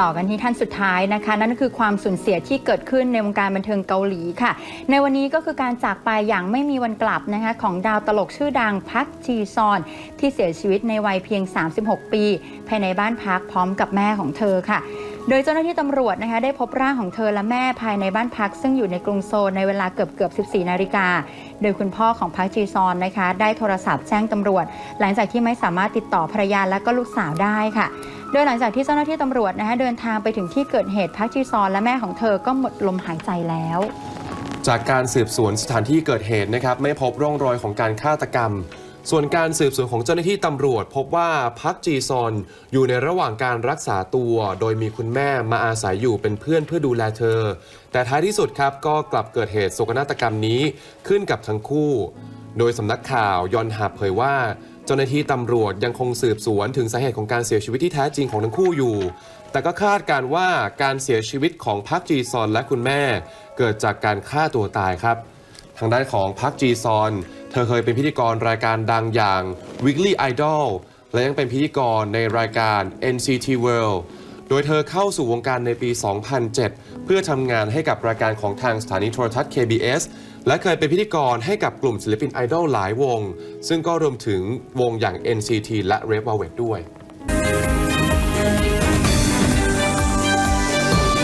ต่อกันที่ท่านสุดท้ายนะคะ นั่นก็คือความสูญเสียที่เกิดขึ้นในวงการบันเทิงเกาหลีค่ะ ในวันนี้ก็คือการจากไปอย่างไม่มีวันกลับนะคะของดาวตลกชื่อดังพักจีซอน ที่เสียชีวิตในวัยเพียง 36 ปี ภายในบ้านพักพร้อมกับแม่ของเธอค่ะโดยเจ้าหน้าที่ตำรวจนะคะได้พบร่างของเธอและแม่ภายในบ้านพัก ซึ่งอยู่ในกรุงโซลในเวลาเกือบเกือบ 14 นาฬิกา โดยคุณพ่อของพักจีซอนนะคะ ได้โทรศัพท์แจ้งตำรวจ หลังจากที่ไม่สามารถติดต่อภรรยาและก็ลูกสาวได้ค่ะ โดยหลังจากที่เจ้าหน้าที่ตำรวจนะคะเดินทางไปถึงที่เกิดเหตุพักจีซอนและแม่ของเธอก็หมดลมหายใจแล้ว จากการสืบสวนสถานที่เกิดเหตุนะครับไม่พบร่องรอยของการฆาตกรรม ส่วนการสืบสวนของเจ้าหน้าที่ตำรวจ พบว่าพักจีซอนอยู่ในระหว่างการรักษาตัว โดยมีคุณแม่มาอาศัยอยู่เป็นเพื่อนเพื่อดูแลเธอ แต่ท้ายที่สุดครับก็กลับเกิดเหตุโศกนาฏกรรมนี้ขึ้นกับทั้งคู่ โดยสำนักข่าวยอนหาเผยว่า จ้าหน้าที่ตำรวจยังคงสืบสวนถึงสาเหตุของการเสียชีวิตที่แท้จริงของทั้งคู่อยู่ แต่ก็คาดการว่าการเสียชีวิตของพักจีซอนและคุณแม่ เกิดจากการฆ่าตัวตายครับ ทางด้านของพักจีซอน เธอเคยเป็นพิธีกรรายการดังอย่าง Weekly Idol และยังเป็นพิธีกรในรายการ NCT World โดยเธอเข้าสู่วงการในปี 2007 เพื่อทำงานให้กับรายการของทางสถานีโทรทัศน์ KBS และเคยเป็นพิธีกรให้กับกลุ่มศิลปินไอดอลหลายวง ซึ่งก็รวมถึงวงอย่าง NCT และ r e v e l v e t ด้วย